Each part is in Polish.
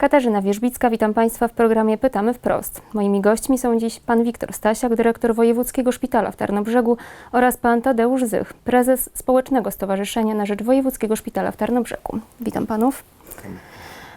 Katarzyna Wierzbicka, witam Państwa w programie Pytamy Wprost. Moimi gośćmi są dziś pan Wiktor Stasiak, dyrektor Wojewódzkiego Szpitala w Tarnobrzegu oraz pan Tadeusz Zych, prezes Społecznego Stowarzyszenia na Rzecz Wojewódzkiego Szpitala w Tarnobrzegu. Witam panów.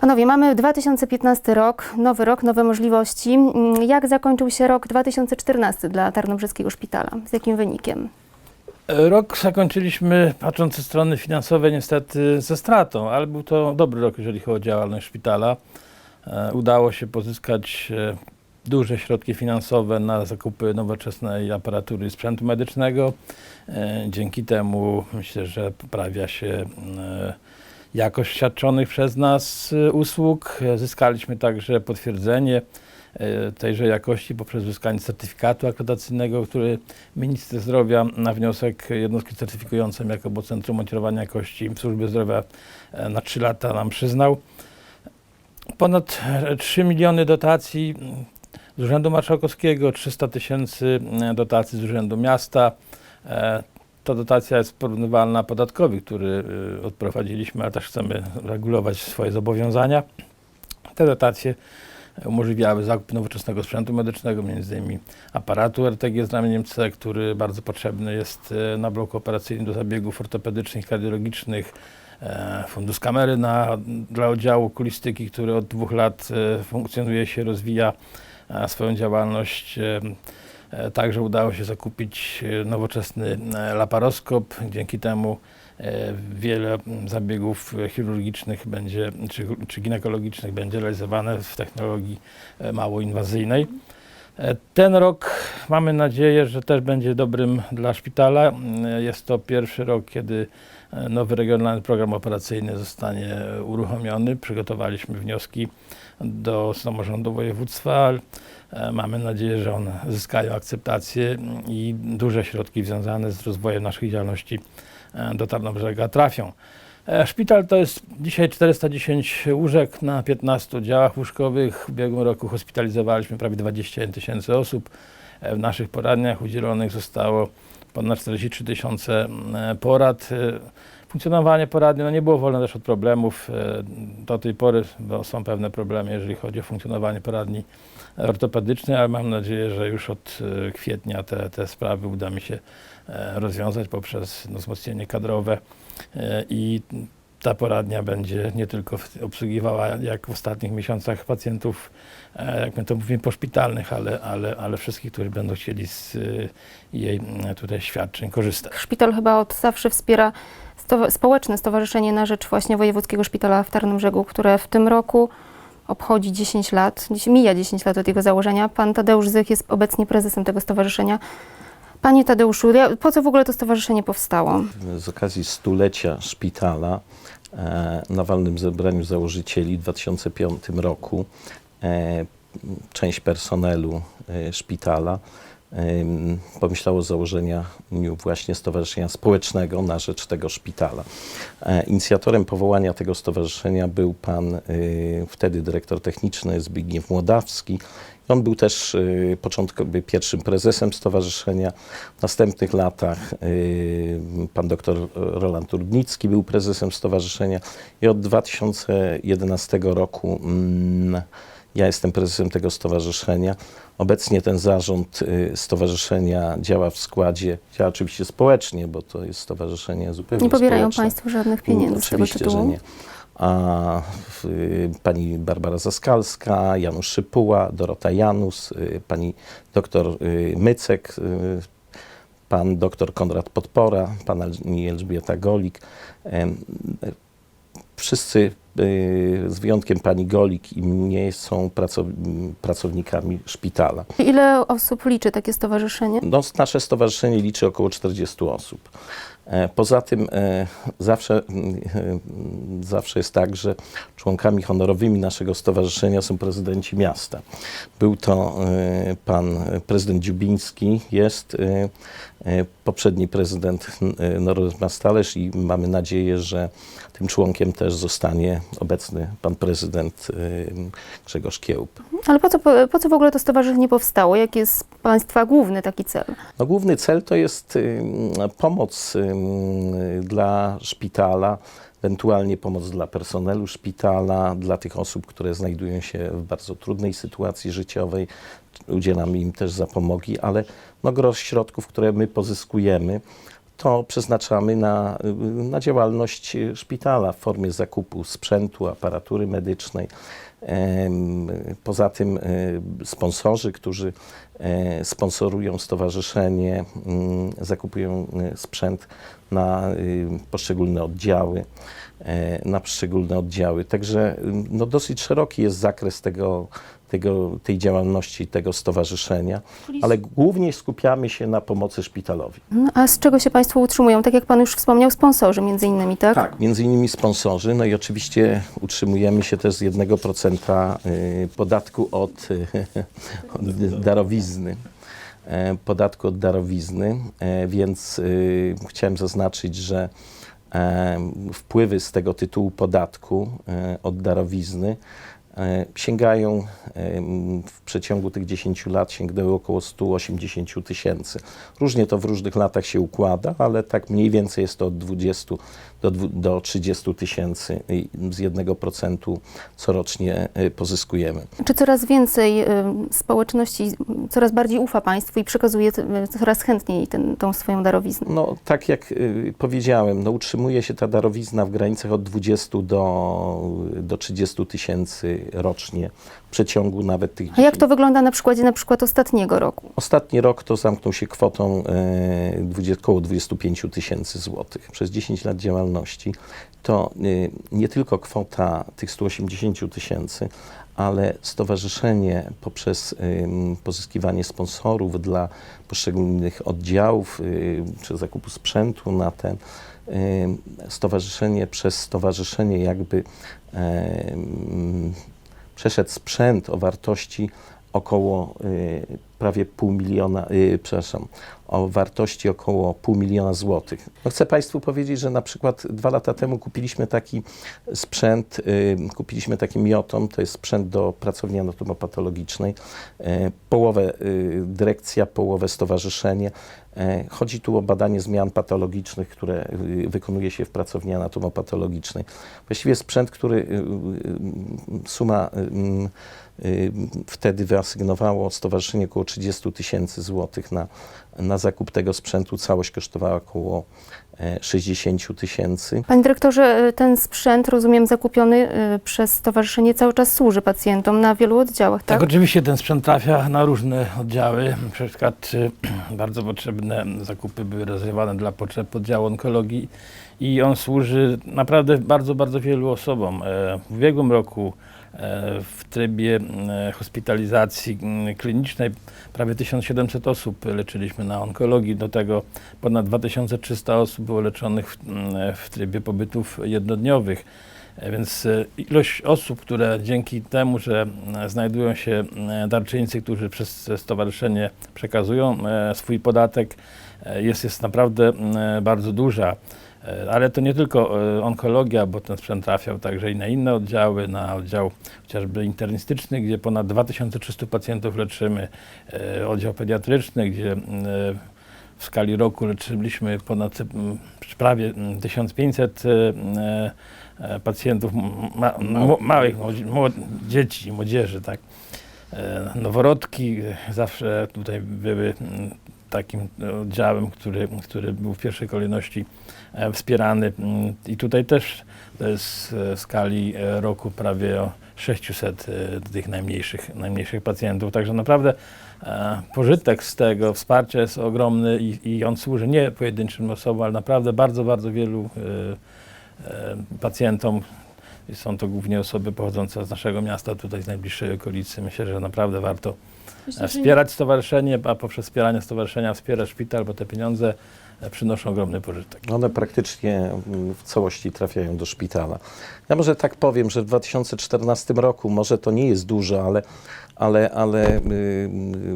Panowie, mamy 2015 rok, nowy rok, nowe możliwości. Mm, Jak zakończył się rok 2014 dla Tarnobrzeskiego Szpitala? Z jakim wynikiem? Rok zakończyliśmy, patrząc ze strony finansowej, niestety ze stratą, ale był to dobry rok, jeżeli chodzi o działalność szpitala. E, Udało się pozyskać e, duże środki finansowe na zakupy nowoczesnej aparatury i sprzętu medycznego. E, Dzięki temu myślę, że poprawia się jakość świadczonych przez nas usług. Zyskaliśmy także potwierdzenie tejże jakości poprzez uzyskanie certyfikatu akredytacyjnego, który Minister Zdrowia na wniosek jednostki certyfikującej jako bo Centrum Monitorowania Jakości Służby Zdrowia e, na 3 lata nam przyznał. Ponad e, 3 miliony dotacji mm, z Urzędu Marszałkowskiego, 300 tysięcy e, dotacji z Urzędu Miasta. E, Ta dotacja jest porównywalna podatkowi, który e, odprowadziliśmy, ale też chcemy regulować swoje zobowiązania. Te dotacje umożliwiały zakup nowoczesnego sprzętu medycznego, m.in. aparatu RTG z ramieniem C, który bardzo potrzebny jest e, na bloku operacyjnym do zabiegów ortopedycznych, kardiologicznych, e, fundus kamery na, dla oddziału okulistyki, który od dwóch lat e, funkcjonuje się, rozwija swoją działalność. Także udało się zakupić nowoczesny laparoskop. Dzięki temu wiele mm, zabiegów e, chirurgicznych będzie, czy, czy ginekologicznych będzie realizowane w technologii e, mało inwazyjnej. E, Ten rok mamy nadzieję, że też będzie dobrym dla szpitala. Jest to pierwszy rok, kiedy e, nowy regionalny program operacyjny zostanie e, uruchomiony. Przygotowaliśmy wnioski do samorządu województwa. E, Mamy nadzieję, że one zyskają akceptację i duże środki związane z rozwojem naszej działalności e, do Tarnobrzega trafią. E, Szpital to jest dzisiaj 410 łóżek na 15 działach łóżkowych. W ubiegłym roku hospitalizowaliśmy prawie 21 tysięcy osób. E, W naszych poradniach udzielonych zostało ponad 43 tysiące mm, porad. E, Funkcjonowanie poradni no nie było wolne też od problemów. E, Do tej pory bo są pewne problemy, jeżeli chodzi o funkcjonowanie poradni ortopedycznej, ale mam nadzieję, że już od e, kwietnia te, te sprawy uda mi się e, rozwiązać poprzez no, wzmocnienie kadrowe E, i ta poradnia będzie nie tylko obsługiwała jak w ostatnich miesiącach pacjentów, e, jak my to mówimy, poszpitalnych, ale, ale, ale wszystkich, którzy będą chcieli z e, jej tutaj świadczeń korzystać. Szpital chyba od zawsze wspiera społeczne stowarzyszenie na rzecz właśnie Wojewódzkiego Szpitala w Tarnobrzegu, które w tym roku obchodzi 10 lat, mija 10 lat od jego założenia. Pan Tadeusz Zych jest obecnie prezesem tego stowarzyszenia. Panie Tadeuszu, po co w ogóle to stowarzyszenie powstało? z okazji stulecia szpitala e, na walnym zebraniu założycieli w 2005 roku e, część personelu e, szpitala pomyślało o założeniu właśnie Stowarzyszenia Społecznego na rzecz tego szpitala. Inicjatorem powołania tego stowarzyszenia był pan wtedy dyrektor techniczny Zbigniew Młodawski. On był też y, początkowo pierwszym prezesem stowarzyszenia. W następnych latach y, pan doktor Roland Urbnicki był prezesem stowarzyszenia i od 2011 roku mm, ja jestem prezesem tego stowarzyszenia. Obecnie ten zarząd y, stowarzyszenia działa w składzie, działa oczywiście społecznie, bo to jest stowarzyszenie zupełnie Nie pobierają społeczne. Państwo żadnych pieniędzy z tego Oczywiście, że tytułu? nie. A y, pani Barbara Zaskalska, Janusz Szypuła, Dorota Janus, y, pani doktor y, Mycek, pan doktor Konrad Podpora, pani Elżbieta Golik. Wszyscy z wyjątkiem pani Golik i mnie są pracow pracownikami szpitala. Ile osób liczy takie stowarzyszenie? No, nasze stowarzyszenie liczy około 40 osób. E, Poza tym e, zawsze, e, zawsze jest tak, że członkami honorowymi naszego stowarzyszenia są prezydenci miasta. Był to pan prezydent Dziubiński, jest poprzedni prezydent Norbert Mastalerz i mamy nadzieję, że tym członkiem też zostanie obecny pan prezydent Grzegorz Kiełb. Ale po co, po co w ogóle to stowarzyszenie powstało? Jaki jest Państwa główny taki cel? No, główny cel to jest pomoc dla szpitala, ewentualnie pomoc dla personelu szpitala, dla tych osób, które znajdują się w bardzo trudnej sytuacji życiowej. Udzielamy im też zapomogi, ale no, gros środków, które my pozyskujemy, to przeznaczamy na, na działalność szpitala w formie zakupu sprzętu, aparatury medycznej. Poza tym e, sponsorzy, którzy e, sponsorują stowarzyszenie, mm, zakupują e, sprzęt na poszczególne oddziały, na poszczególne oddziały. Także ym, no, dosyć szeroki jest zakres tego, tego, tej działalności tego stowarzyszenia, ale głównie skupiamy się na pomocy szpitalowi. No, A z czego się Państwo utrzymują? Tak jak Pan już wspomniał, sponsorzy między innymi, tak? Tak, między innymi sponsorzy, no i oczywiście utrzymujemy się też z 1% y, podatku od, od darowizny. E, Podatku od darowizny, e, więc y, chciałem zaznaczyć, że e, wpływy z tego tytułu podatku od darowizny sięgają e, w przeciągu tych 10 lat sięgnęły około 180 tysięcy. Różnie to w różnych latach się układa, ale tak mniej więcej jest to od 20 do, do 30 tysięcy z 1% corocznie e, pozyskujemy. Czy coraz więcej y, społeczności y, coraz bardziej ufa Państwu i przekazuje y, coraz chętniej ten, tą swoją darowiznę? No, tak jak y, powiedziałem, no, utrzymuje się ta darowizna w granicach od 20 do, do 30 tysięcy rocznie w przeciągu nawet tych A jak 10 to wygląda na przykładzie na przykład ostatniego roku? Ostatni rok to zamknął się kwotą e, 20, około 25 tysięcy złotych. Przez 10 lat działalności to e, nie tylko kwota tych 180 tysięcy, ale stowarzyszenie poprzez pozyskiwanie sponsorów dla poszczególnych oddziałów y, czy zakupu sprzętu na ten stowarzyszenie przez stowarzyszenie jakby przeszedł sprzęt o wartości około y, prawie pół miliona, y, przepraszam, o wartości około pół miliona złotych. No chcę Państwu powiedzieć, że na przykład dwa lata temu kupiliśmy taki sprzęt, y, kupiliśmy taki miotom, to jest sprzęt do pracowni anatomopatologicznej, y, połowę y, dyrekcja, połowę stowarzyszenie. Chodzi tu o badanie zmian patologicznych, które wykonuje się w pracowni anatomopatologicznej. Właściwie sprzęt, który suma wtedy wyasygnowało stowarzyszenie około 30 tysięcy złotych na, na zakup tego sprzętu. Całość kosztowała około e, 60 tysięcy. Panie dyrektorze, y, ten sprzęt, rozumiem, zakupiony y, przez stowarzyszenie cały czas służy pacjentom na wielu oddziałach, Tak, tak? oczywiście ten sprzęt trafia na różne oddziały. Na przykład bardzo potrzebne zakupy były rezerwowane dla potrzeb oddziału onkologii i on służy naprawdę bardzo, bardzo wielu osobom. E, W ubiegłym roku e, w trybie e, hospitalizacji klinicznej prawie 1700 osób leczyliśmy na onkologii. Do tego ponad 2300 osób było leczonych w, trybie pobytów jednodniowych. E, Więc e, ilość osób, które dzięki temu, że e, znajdują się e, darczyńcy, którzy przez stowarzyszenie przekazują e, swój podatek, e, jest, jest naprawdę e, bardzo duża. E, Ale to nie tylko e, onkologia, bo ten sprzęt trafiał także i na inne oddziały, na oddział chociażby internistyczny, gdzie ponad 2300 pacjentów leczymy, e, oddział pediatryczny, gdzie w skali roku leczyliśmy ponad prawie m, 1500 e, e, pacjentów, ma, małych dzieci, młodzieży, tak. Noworodki zawsze tutaj były takim oddziałem, który, który był w pierwszej kolejności e, wspierany m, i tutaj też to jest w skali e, roku prawie o 600 e, tych najmniejszych, najmniejszych pacjentów, także naprawdę pożytek z tego wsparcia jest ogromny i, i on służy nie pojedynczym osobom, ale naprawdę bardzo, bardzo wielu pacjentom. Są to głównie osoby pochodzące z naszego miasta, tutaj z najbliższej okolicy. Myślę, że naprawdę warto e, wspierać stowarzyszenie, a poprzez wspieranie stowarzyszenia wspierać szpital, bo te pieniądze e, przynoszą ogromny pożytek. One praktycznie mm, w całości trafiają do szpitala. Ja może tak powiem, że w 2014 roku, może to nie jest dużo, ale, ale, ale y,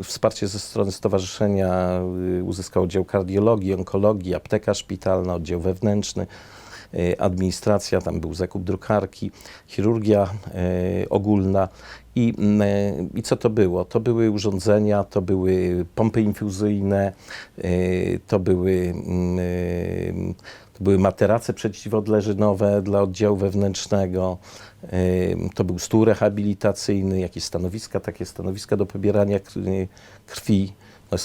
y, wsparcie ze strony stowarzyszenia y, uzyskał oddział kardiologii, onkologii, apteka szpitalna, oddział wewnętrzny, administracja, tam był zakup drukarki, chirurgia y, ogólna I, mm, e, I co to było? To były urządzenia, to były pompy infuzyjne, to były, mm, były materace przeciwodleżynowe dla oddziału wewnętrznego, to był stół rehabilitacyjny, jakieś stanowiska, takie stanowiska do pobierania krwi. No,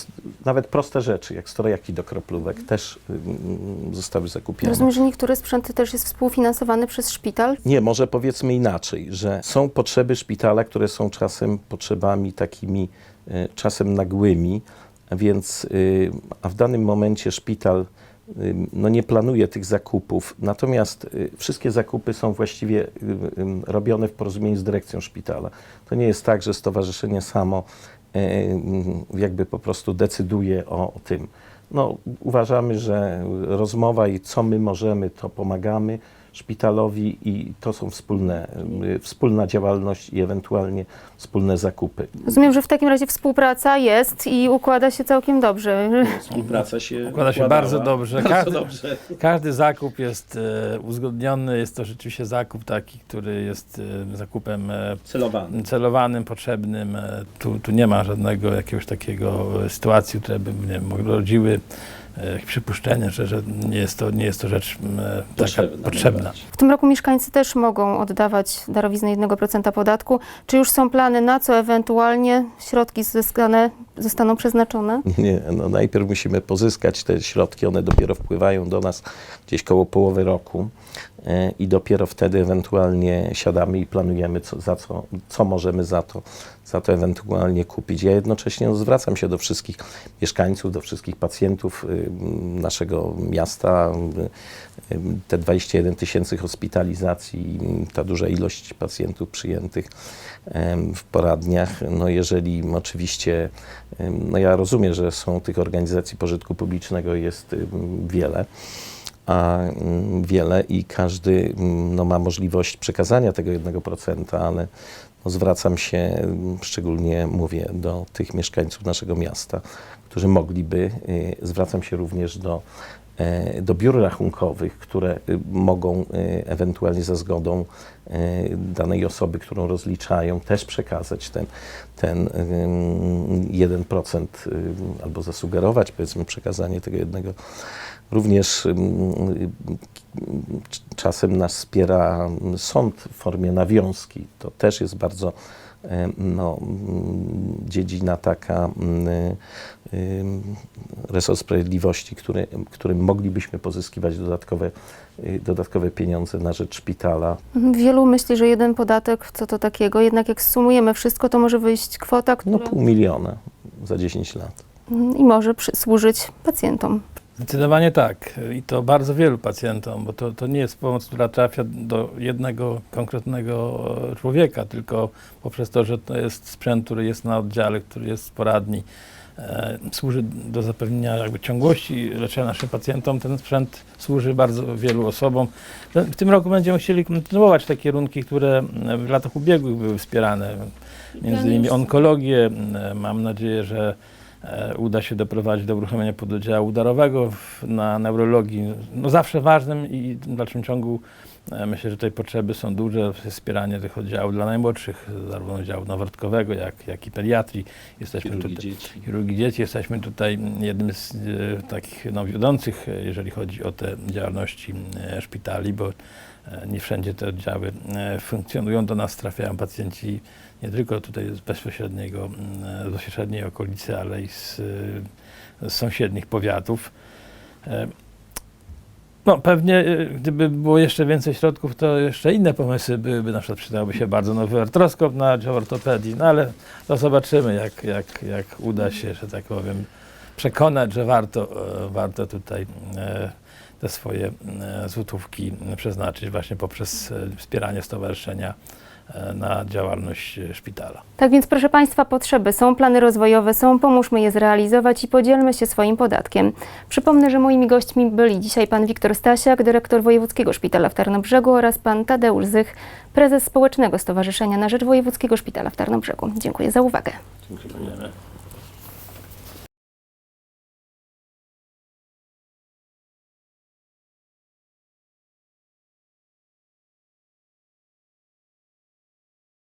nawet proste rzeczy, jak strojaki do kroplówek, też mm, zostały zakupione. Rozumiem, że niektóry sprzęt też jest współfinansowany przez szpital. Nie, może powiedzmy inaczej, że są potrzeby szpitala, które są czasem potrzebami takimi e, czasem nagłymi, więc y, a w danym momencie szpital y, no nie planuje tych zakupów, natomiast y, wszystkie zakupy są właściwie y, y, robione w porozumieniu z dyrekcją szpitala. To nie jest tak, że stowarzyszenie samo jakby po prostu decyduje o, o tym. No, uważamy, że rozmowa i co my możemy, to pomagamy szpitalowi i to są wspólne, wspólna działalność i ewentualnie wspólne zakupy. Rozumiem, że w takim razie współpraca jest i układa się całkiem dobrze. Współpraca się Układa się bardzo dobrze. Bardzo Każdy, dobrze. każdy zakup jest e, uzgodniony. Jest to rzeczywiście zakup taki, który jest e, zakupem e, Celowany. celowanym, potrzebnym. Tu, tu nie ma żadnego jakiegoś takiego sytuacji, które by nie wiem, rodziły przypuszczenie, że, że nie, jest to, nie jest to rzecz m, e, taka Potrzebna, potrzebna. W tym roku mieszkańcy też mogą oddawać darowiznę 1% podatku. Czy już są plany, na co ewentualnie środki zyskane zostaną przeznaczone? Nie, no najpierw musimy pozyskać te środki, one dopiero wpływają do nas gdzieś koło połowy roku e, i dopiero wtedy ewentualnie siadamy i planujemy, co, za co, co możemy za to, za to ewentualnie kupić. Ja jednocześnie no, zwracam się do wszystkich mieszkańców, do wszystkich pacjentów y, naszego miasta. Y, Te 21 tysięcy hospitalizacji, ta duża ilość pacjentów przyjętych w poradniach, no jeżeli oczywiście, no ja rozumiem, że są tych organizacji pożytku publicznego jest wiele, a mm, wiele i każdy mm, no, ma możliwość przekazania tego 1%, ale no, zwracam się, mm, szczególnie mówię do tych mieszkańców naszego miasta, którzy mogliby, y, zwracam się również do, e, do biur rachunkowych, które y, mogą y, ewentualnie za zgodą danej osoby, którą rozliczają, też przekazać ten, ten ym, 1% y, albo zasugerować powiedzmy przekazanie tego jednego. Również ym, y, czasem nas wspiera sąd w formie nawiązki. To też jest bardzo em, no, mm, dziedzina taka mm, y, ym, resort sprawiedliwości, który, którym moglibyśmy pozyskiwać dodatkowe, y, dodatkowe pieniądze na rzecz szpitala. Wielu myśli, że jeden podatek, co to takiego, jednak jak sumujemy wszystko, to może wyjść kwota, która No pół miliona za 10 lat. i może służyć pacjentom. Zdecydowanie tak. I to bardzo wielu pacjentom, bo to, to nie jest pomoc, która trafia do jednego konkretnego człowieka, tylko poprzez to, że to jest sprzęt, który jest na oddziale, który jest w poradni, e, służy do zapewnienia jakby ciągłości leczenia naszym pacjentom. Ten sprzęt służy bardzo wielu osobom. W tym roku będziemy chcieli kontynuować te kierunki, które w latach ubiegłych były wspierane. Między innymi onkologię. E, Mam nadzieję, że uda się doprowadzić do uruchomienia pododdziału darowego w, na neurologii. No zawsze ważnym i w dalszym ciągu e, myślę, że tutaj potrzeby są duże. Wspieranie tych oddziałów dla najmłodszych, zarówno oddziału noworodkowego, jak, jak i pediatrii. Jesteśmy tutaj, dzieci. chirurgii dzieci. Jesteśmy tutaj jednym z e, takich no, wiodących, e, jeżeli chodzi o te działalności e, szpitali, bo e, nie wszędzie te oddziały e, funkcjonują. Do nas trafiają pacjenci nie tylko tutaj z bezpośredniego, mm, z bezpośredniej okolicy, ale i z, e, z sąsiednich powiatów. E, No pewnie e, gdyby było jeszcze więcej środków, to jeszcze inne pomysły byłyby, na przykład przydałby się bardzo nowy artroskop na dział ortopedii, no ale to zobaczymy, jak, jak, jak uda się, że tak powiem, przekonać, że warto, e, warto tutaj e, te swoje złotówki przeznaczyć właśnie poprzez wspieranie stowarzyszenia na działalność e, szpitala. Tak więc, proszę Państwa, potrzeby są, plany rozwojowe są, pomóżmy je zrealizować i podzielmy się swoim podatkiem. Przypomnę, że moimi gośćmi byli dzisiaj pan Wiktor Stasiak, dyrektor Wojewódzkiego Szpitala w Tarnobrzegu oraz pan Tadeusz Zych, prezes Społecznego Stowarzyszenia na Rzecz Wojewódzkiego Szpitala w Tarnobrzegu. Dziękuję za uwagę. Dziękuję.